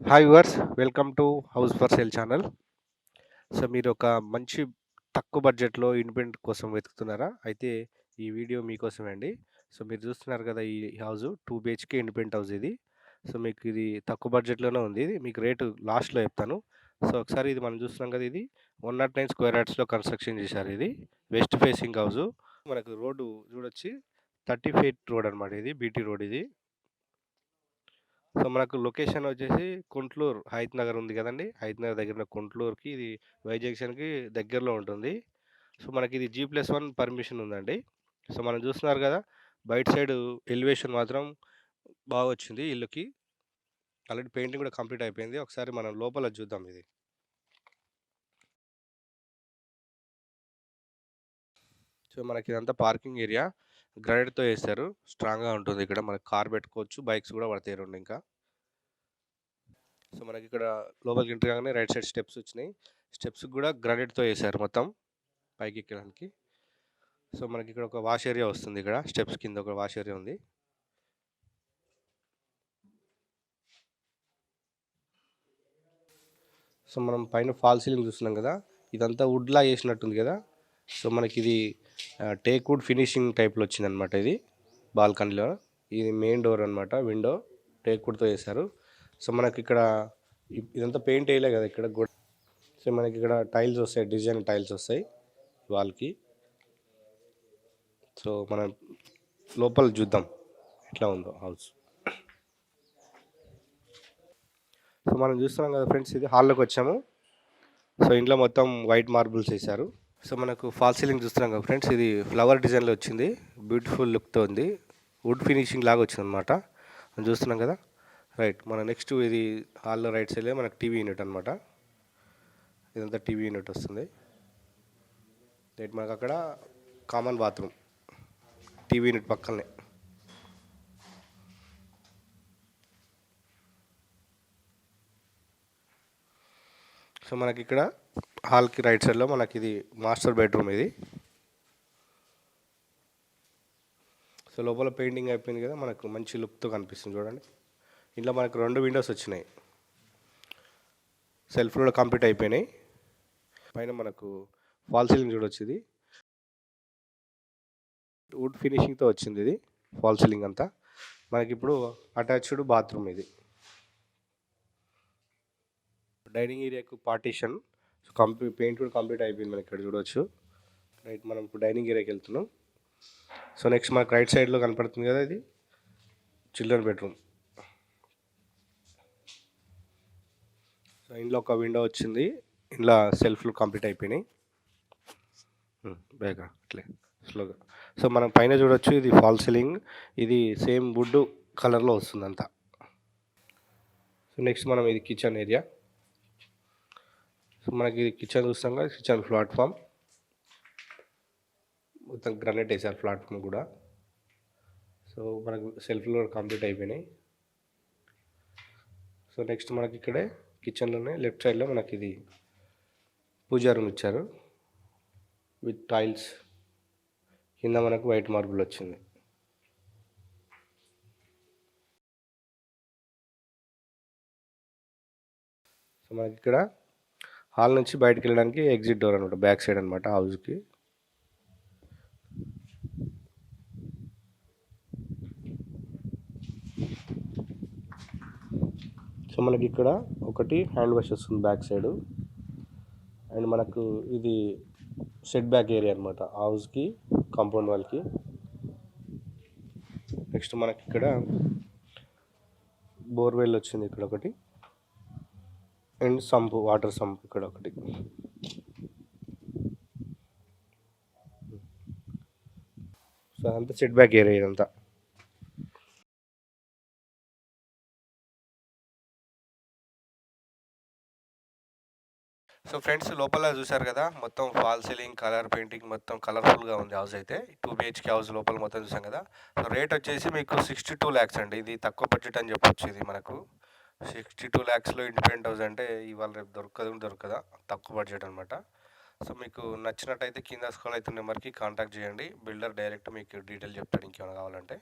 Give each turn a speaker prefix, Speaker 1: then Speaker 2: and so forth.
Speaker 1: Hi viewers welcome to house for sale channel so మీరు ఒక మంచి తక్కువ బడ్జెట్లో ఇండిపెండెంట్ కోసం వెతుకుతున్నారా? అయితే ఈ వీడియో మీకోసమే అండి. సో మీరు చూస్తున్నారు కదా ఈ house two BHK independent house ఇది. సో మీకు ఇది తక్కువ బడ్జెట్లోనే ఉంది. ఇది మీకు రేటు లాస్ట్లో చెప్తాను. సో ఒకసారి ఇది మనం చూస్తున్నాం కదా ఇది. వన్ నాట్ నైన్ స్క్వేర్ యార్డ్స్లో కన్స్ట్రక్షన్ చేశారు ఇది. వెస్ట్ ఫేసింగ్ హౌస్ మనకు రోడ్డు చూడొచ్చి. థర్టీ ఫీట్ రోడ్ అనమాట ఇది బీటీ రోడ్ ఇది. సో మనకు లొకేషన్ వచ్చేసి కుంట్లూరు హైత్ నగర్ ఉంది కదండి. హైత్ నగర్ దగ్గర కుంట్లూరుకి ఇది వై జంక్షన్కి దగ్గరలో ఉంటుంది. సో మనకి ఇది జీ ప్లస్ వన్ పర్మిషన్ ఉందండి. సో మనం చూస్తున్నారు కదా బయట సైడ్ ఎలివేషన్ మాత్రం బాగా వచ్చింది ఇల్లుకి. ఆల్రెడీ పెయింటింగ్ కూడా కంప్లీట్ అయిపోయింది. ఒకసారి మనం లోపల చూద్దాం ఇది. సో మనకి ఇదంతా పార్కింగ్ ఏరియా. గ్రైడ్తో వేస్తారు స్ట్రాంగ్గా ఉంటుంది ఇక్కడ. మనకి కార్ పెట్టుకోవచ్చు. బైక్స్ కూడా పడతాయి రెండు ఇంకా. సో మనకి ఇక్కడ లోపలికి ఎంటర్ కాగానే రైట్ సైడ్ స్టెప్స్ వచ్చినాయి. స్టెప్స్ కూడా గ్రానైట్తో వేసారు మొత్తం పైకి ఎక్కడానికి. సో మనకి ఇక్కడ ఒక వాష్ ఏరియా వస్తుంది ఇక్కడ. స్టెప్స్ కింద ఒక వాష్ ఏరియా ఉంది. సో మనం పైన ఫాల్ సీలింగ్ చూస్తున్నాం కదా? ఇదంతా వుడ్లా వేసినట్టుంది కదా? సో మనకి ఇది టేక్వుడ్ ఫినిషింగ్ టైప్లో వచ్చిందనమాట ఇది బాల్కనీలో. ఇది మెయిన్ డోర్ అనమాట విండో టేక్వుడ్తో చేశారు. సో మనకి ఇక్కడ ఇదంతా పెయింట్ వేయలే కదా ఇక్కడ కూడా సో మనకి ఇక్కడ టైల్స్ వస్తాయి డిజైన్ టైల్స్ వస్తాయి వాల్కి. సో మనం లోపల చూద్దాం ఎట్లా ఉందో హౌస్. సో మనం చూస్తున్నాం కదా ఫ్రెండ్స్ ఇది హాల్లోకి వచ్చాము. సో ఇంట్లో మొత్తం వైట్ మార్బుల్స్ వేశారు. సో మనకు ఫాల్ సీలింగ్ చూస్తున్నాం కదా ఫ్రెండ్స్ ఇది ఫ్లవర్ డిజైన్లో వచ్చింది. బ్యూటిఫుల్ లుక్తో ఉంది. వుడ్ ఫినిషింగ్ లాగా వచ్చింది అనమాట చూస్తున్నాం కదా. రైట్ మన నెక్స్ట్ ఇది హాల్లో రైట్ సైడ్లో మనకు టీవీ యూనిట్ అనమాట ఇదంతా టీవీ యూనిట్ వస్తుంది. రైట్ మనకు అక్కడ కామన్ బాత్రూమ్ టీవీ యూనిట్ పక్కనే. సో మనకి ఇక్కడ హాల్కి రైట్ సైడ్లో మనకి ఇది మాస్టర్ బెడ్రూమ్ ఇది. సో లోపల పెయింటింగ్ అయిపోయింది కదా మనకు మంచి లుక్తో కనిపిస్తుంది చూడండి. ఇంట్లో మనకు రెండు విండోస్ వచ్చినాయి. సెల్ఫ్ కూడా కంప్లీట్ అయిపోయినాయి. పైన మనకు ఫాల్ సీలింగ్ చూడొచ్చు ఇది వుడ్ ఫినిషింగ్తో వచ్చింది ఇది ఫాల్ సీలింగ్ అంతా. మనకి ఇప్పుడు అటాచ్డ్ బాత్రూమ్ ఇది. డైనింగ్ ఏరియాకు పార్టీషన్. సో కంప్లీట్ పెయింట్ కూడా కంప్లీట్ అయిపోయింది మనకి ఇక్కడ చూడవచ్చు రైట్ మనం ఇప్పుడు డైనింగ్ ఏరియాకి వెళ్తున్నాం. సో నెక్స్ట్ మనకు రైట్ సైడ్లో కనపడుతుంది కదా ఇది? చిల్డ్రన్ బెడ్రూమ్ సో ఇంట్లో ఒక విండో వచ్చింది. ఇంట్లో సెల్ఫ్లు కంప్లీట్ అయిపోయినాయి. Hmm, బేగా అట్లే స్లోగా సో మనం పైన చూడొచ్చు ఇది ఫాల్ సీలింగ్ ఇది సేమ్ వుడ్ కలర్లో వస్తుంది అంతా సో నెక్స్ట్ మనం ఇది కిచెన్ ఏరియా సో మనకి కిచెన్ చూస్తాం కదా కిచెన్ ప్లాట్ఫామ్. మొత్తం గ్రానైట్ వేసారు ప్లాట్ఫామ్ కూడా. సో మనకు సెల్ఫ్లో కంప్లీట్ అయిపోయినాయి. సో నెక్స్ట్ మనకి ఇక్కడే కిచెన్లోనే లెఫ్ట్ సైడ్లో మనకి ఇది పూజా రూమ్ ఇచ్చారు. విత్ టైల్స్ కింద మనకు వైట్ మార్బుల్ వచ్చింది. సో మనకి ఇక్కడ హాల్ నుంచి బయటకు వెళ్ళడానికి ఎగ్జిట్ డోర్ అనమాట బ్యాక్ సైడ్ అనమాట హౌస్కి సో మనకి ఇక్కడ ఒకటి హ్యాండ్ వాష్ వస్తుంది బ్యాక్ సైడ్. అండ్ మనకు ఇది సెట్ బ్యాక్ ఏరియా అనమాట హౌస్కి కాంపౌండ్ వాళ్ళకి నెక్స్ట్ మనకి ఇక్కడ బోర్వెల్ వచ్చింది ఇక్కడ ఒకటి. అండ్ సంపు వాటర్ సంప్ ఇక్కడ ఒకటి. సో అదంతా సెట్ బ్యాక్ ఏరియా ఇదంతా. సో ఫ్రెండ్స్ లోపల చూసారు కదా మొత్తం ఫాల్ సీలింగ్ కలర్ పెయింటింగ్ మొత్తం కలర్ఫుల్గా ఉంది హౌస్ అయితే. టూ బిహెచ్కే హౌస్ లోపల మొత్తం చూసాం కదా. సో రేట్ వచ్చేసి మీకు సిక్స్టీ టూ ల్యాక్స్ అండి. ఇది తక్కువ బడ్జెట్ అని చెప్పొచ్చు ఇది మనకు. సిక్స్టీ టూ ల్యాక్స్లో ఇండిపెండెంట్ హౌస్ అంటే ఇవాళ రేపు దొరకదు దొరకదా? తక్కువ బడ్జెట్ అనమాట సో మీకు నచ్చినట్టయితే కింద స్కూల్ అయితే నెంబర్కి కాంటాక్ట్ చేయండి. బిల్డర్ డైరెక్ట్ మీకు డీటెయిల్ చెప్తాడు ఇంకేమైనా కావాలంటే.